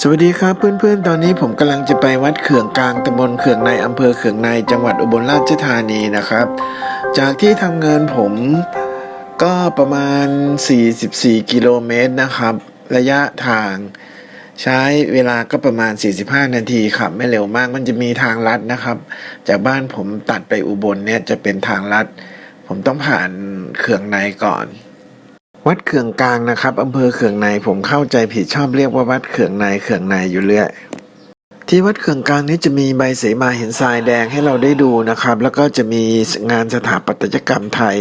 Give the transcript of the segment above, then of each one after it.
สวัสดีครับเพื่อนๆ ตอนนี้ผมกำลังจะไปวัดเขื่องกลางตำบลเขื่องในอำเภอเขื่องในจังหวัดอุบลราชธานีนะครับ จากที่ทำงานผมก็ประมาณ 44 กิโลเมตรนะครับ ระยะทางใช้เวลาก็ประมาณ 45 นาทีครับ ไม่เร็วมากมันจะมีทางลัดนะครับ จากบ้านผมตัดไปอุบลเนี่ยจะเป็นทางลัด ผมต้องผ่านเขื่องในก่อน วัดเขื่องกลางนะครับอำเภอเขื่องในผมเข้าใจผิดชอบเรียกว่าวัดเขื่องในเขื่องในอยู่เรื่อยที่วัดเขื่องกลางนี้จะมีใบเสมาเห็นทรายแดงให้เราได้ดูนะครับ แล้วก็จะมีงานสถาปัตยกรรมไทย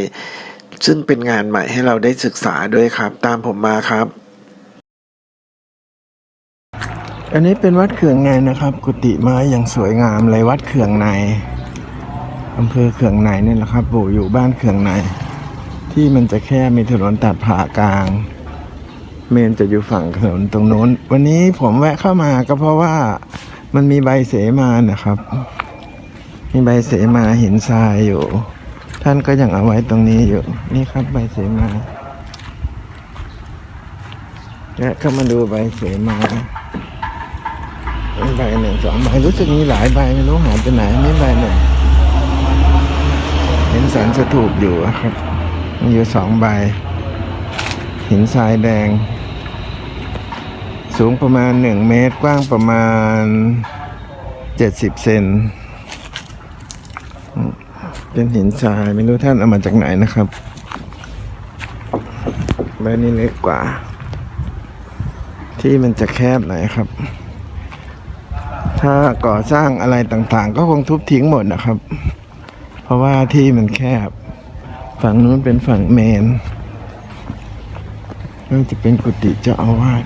ซึ่งเป็นงานใหม่ให้เราได้ศึกษาด้วยครับ ตามผมมาครับ อันนี้เป็นวัดเขื่องในนะครับ กุฏิไม้อย่างสวยงามเลยวัดเขื่องในอำเภอเขื่องในนี่แหละครับปู่อยู่บ้านเขื่องใน ที่มันจะแค่มีถนนตัดผ่ากลาง เมนจะอยู่ฝั่งถนนตรงโน้น วันนี้ผมแวะเข้ามาก็เพราะว่ามันมีใบเสมานะครับ มีใบเสมาหินทรายอยู่ ท่านก็ยังเอาไว้ตรงนี้อยู่ นี่ครับใบเสมาแวะเข้ามาดูใบเสมาใบหนึ่งสองใบรู้สึกมีหลายใบไม่รู้หายไปไหนนี่ใบหนึ่งเห็นสันสถูปอยู่ครับ มีอยู่สองใบ หินทรายแดง สูงประมาณหนึ่งเมตร กว้างประมาณเจ็ดสิบเซน เป็นหินทราย ไม่รู้ท่านเอามาจากไหนนะครับใบนี้เล็กกว่า ที่มันจะแคบหน่อยครับ ถ้าก่อสร้างอะไรต่างๆ ก็คงทุบทิ้งหมดนะครับ เพราะว่าที่มันแคบ ฝั่งนู้นเป็นฝั่งเมนน่าจะเป็นกุฏิเจ้าอาวาส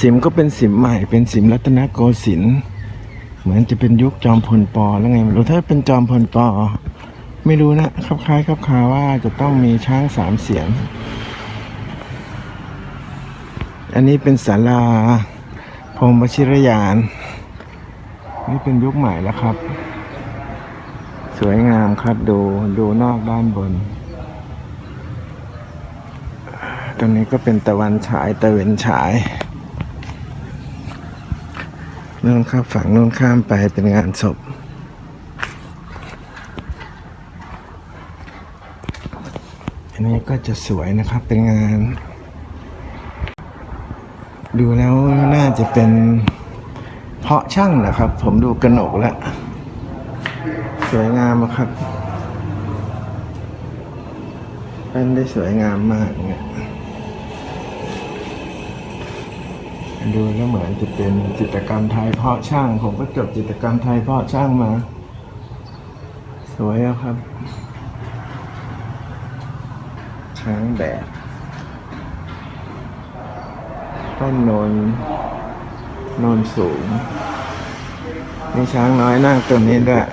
สิมก็เป็นสิมใหม่ เป็นสิมรัตนโกสินทร์เหมือนจะเป็นยุคจอมพลปอแล้วไงไม่รู้ถ้าเป็นจอมพลปอ ไม่รู้นะคลับคล้ายคับคาว่าจะต้องมีช้างสามเสียงอันนี้เป็นศาลาพรมวชิรยาน นี่เป็นยุคใหม่แล้วครับ สวยงามครับดูดูนอกด้านบน ตรงนี้ก็เป็นตะวันฉายตะเวนฉายนู่นครับฝั่งนู่นข้ามไปเป็นงานศพ อันนี้ก็จะสวยนะครับเป็นงาน ดูแล้วน่าจะเป็นเพาะช่างนะครับ ผมดูกระหนกแล้ว สวยงามครับเป็นได้สวยงามมากเนี่ยดูแล้วเหมือนจะเป็นจิตรกรรมไทยเพาะช่าง ผมก็จบจิตรกรรมไทยเพาะช่างมา สวยครับ ช้างแบบต้นนนนนสูง มีช้างน้อยนั่งตรงนี้ด้วย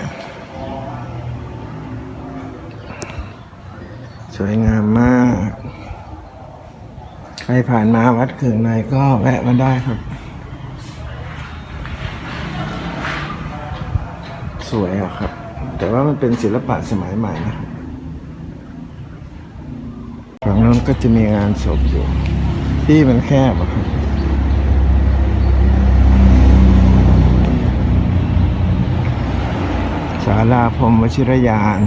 สวยงามมาก ใครผ่านมาวัดเขื่องในก็แวะมาได้ครับ สวยอะครับ แต่ว่ามันเป็นศิลปะสมัยใหม่นะครับฝั่งนู้นก็จะมีงานศพอยู่ ที่มันแคบอะครับาลาพรมวชิรยาน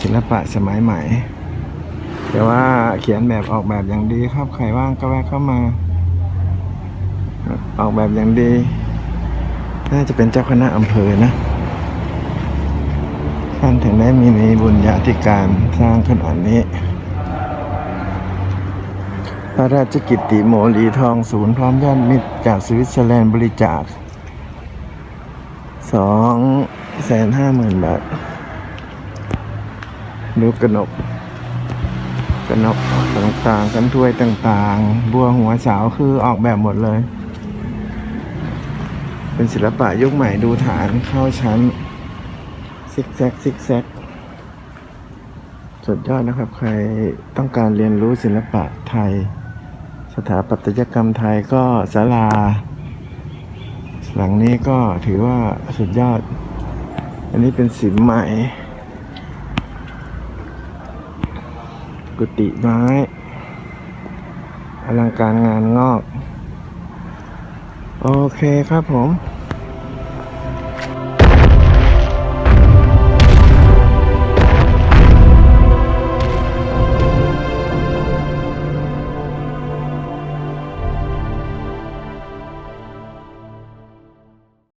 ศิลปะสมัยใหม่ แต่ว่าเขียนแบบออกแบบอย่างดีครับ ใครว่างก็แวะเข้ามา ออกแบบอย่างดี น่าจะเป็นเจ้าคณะอำเภอนะท่านถึงได้มีในบุญญาธิการสร้างขนาดนี้ พระราชกิตติโมลีทองศูนย์พร้อมยอดมิตรจากสวิตเซอร์แลนด์บริจาคสอง แสนห้าหมื่นบาท ดูกระนกกระนกต่างๆกันถ้วยต่างๆ บัวหัวสาวคือออกแบบหมดเลย เป็นศิลปะยุคใหม่ดูฐานเข้าชั้น ซิกแซกซิกแซกสุดยอดนะครับ ใครต้องการเรียนรู้ศิลปะไทย สถาปัตยกรรมไทยก็ศาลา หลังนี้ก็ถือว่าสุดยอด นนี้เป็นสิมใหม่ กุฏิไม้ อลังการงานงอก โอเคครับผม